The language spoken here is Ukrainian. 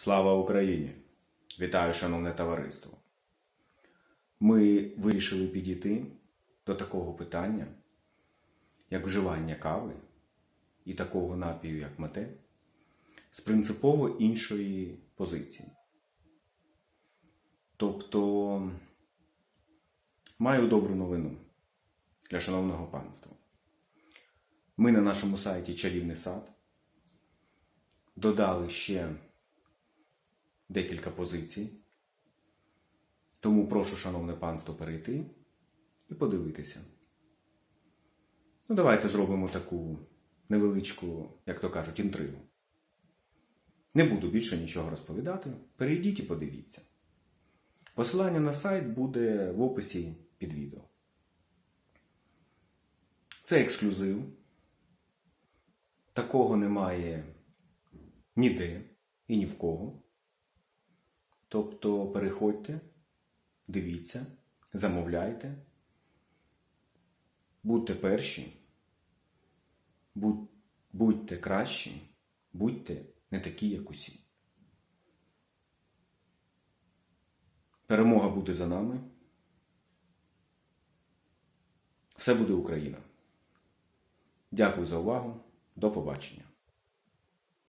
Слава Україні! Вітаю, шановне товариство! Ми вирішили підійти до такого питання, як вживання кави і такого напію, як мате, з принципово іншої позиції. Тобто маю добру новину для шановного панства. Ми на нашому сайті Чарівний сад додали ще декілька позицій. Тому прошу, шановне панство, перейти і подивитися. Ну, давайте зробимо таку невеличку, як то кажуть, інтригу. Не буду більше нічого розповідати. Перейдіть і подивіться. Посилання на сайт буде в описі під відео. Це ексклюзив. Такого немає ніде і ні в кого. Тобто переходьте, дивіться, замовляйте, будьте перші, будь- будьте кращі, будьте не такі, як усі. Перемога буде за нами. Все буде Україна. Дякую за увагу. До побачення.